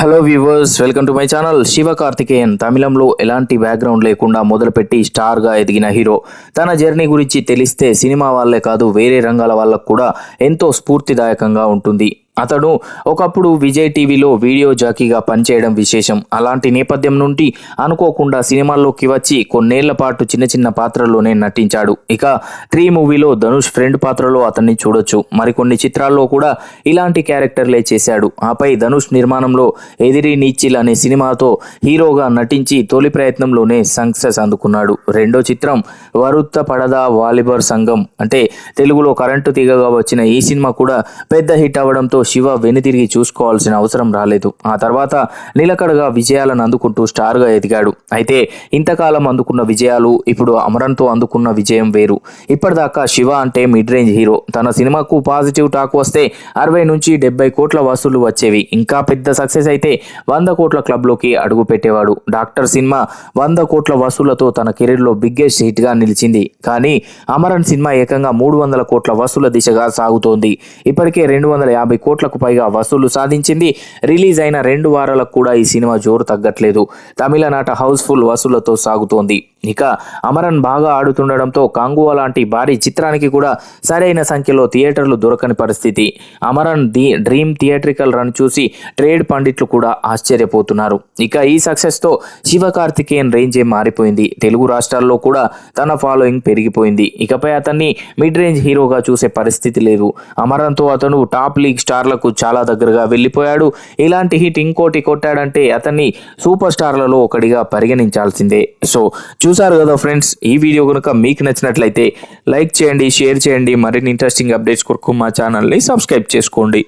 Hello viewers welcome to my channel Shiva Karthikeyan తమిళంలో ఎలాంటి background లేకుండా మొదలుపెట్టి స్టార్గా ఎదిగిన హీరో తన జర్నీ గురించి తెలిస్తే సినిమా వాళ్ళే కాదు వేరే రంగాల వాళ్ళకు కూడా ఎంతో స్ఫూర్తిదాయకంగా ఉంటుంది. అతడు ఒకప్పుడు విజయ్ టీవీలో వీడియో జాకీగా పనిచేయడం విశేషం. అలాంటి నేపథ్యం నుండి అనుకోకుండా సినిమాల్లోకి వచ్చి కొన్నేళ్ళ పాటు చిన్న చిన్న పాత్రల్లోనే నటించాడు. ఇక త్రీ మూవీలో ధనుష్ ఫ్రెండ్ పాత్రలో అతన్ని చూడొచ్చు. మరికొన్ని చిత్రాల్లో కూడా ఇలాంటి క్యారెక్టర్లే చేశాడు. ఆపై ధనుష్ నిర్మాణంలో ఎదిరి నీచిల్ అనే సినిమాతో హీరోగా నటించి తొలి ప్రయత్నంలోనే సక్సెస్ అందుకున్నాడు. రెండో చిత్రం వరుత్త పడదా వాలిబర్ సంఘం. అంటే తెలుగులో కరెంటు తీగగా వచ్చిన ఈ సినిమా కూడా పెద్ద హిట్ అవ్వడంతో శివ వెనుతిరిగి చూసుకోవాల్సిన అవసరం రాలేదు. ఆ తర్వాత నిలకడగా విజయాలను అందుకుంటూ స్టార్గా ఎదిగాడు. అయితే ఇంతకాలం అందుకున్న విజయాలు ఇప్పుడు అమరన్తో అందుకున్న విజయం వేరు. ఇప్పటిదాకా శివ అంటే మిడ్ రేంజ్ హీరో. తన సినిమాకు పాజిటివ్ టాక్ వస్తే అరవై నుంచి డెబ్బై కోట్ల వసూలు వచ్చేవి. ఇంకా పెద్ద సక్సెస్ అయితే వంద కోట్ల క్లబ్లోకి అడుగు పెట్టేవాడు. డాక్టర్ సినిమా వంద కోట్ల వసూలతో తన కెరీర్లో బిగ్గెస్ట్ హిట్గా నిలిచింది. కానీ అమరన్ సినిమా ఏకంగా మూడు వందల కోట్ల వసూల దిశగా సాగుతోంది. ఇప్పటికే రెండు వందల యాభై కోట్లకు పైగా వసూలు సాధించింది. రిలీజ్ అయిన రెండు వారాలకు కూడా ఈ సినిమా జోరు తగ్గట్లేదు. తమిళనాట హౌస్ఫుల్ వసూలతో సాగుతోంది. ఇక అమరన్ బాగా ఆడుతుండడంతో కాంగువా లాంటి భారీ చిత్రానికి కూడా సరైన సంఖ్యలో థియేటర్లు దొరకని పరిస్థితి. Amaran the dream theatrical run చూసి ట్రేడ్ పండిట్లు కూడా ఆశ్చర్యపోతున్నారు. ఇక ఈ సక్సెస్తో శివ కార్తికేయన్ రేంజే మారిపోయింది. తెలుగు రాష్ట్రాల్లో కూడా తన ఫాలోయింగ్ పెరిగిపోయింది. ఇకపై అతన్ని మిడ్ రేంజ్ హీరోగా చూసే పరిస్థితి లేదు. అమరన్తో అతను టాప్ లీగ్ స్టార్లకు చాలా దగ్గరగా వెళ్ళిపోయాడు. ఇలాంటి హిట్ ఇంకోటి కొట్టాడంటే అతన్ని సూపర్ స్టార్లలో ఒకటిగా పరిగణించాల్సిందే. సో చూసారు కదా ఫ్రెండ్స్ ఈ వీడియో కనుక మీకు నచ్చినట్లయితే లైక్ చేయండి షేర్ చేయండి. మరిన్ని ఇంట్రెస్టింగ్ అప్డేట్స్ కొరకు మా ఛానల్ని సబ్స్క్రైబ్ చేసుకోండి.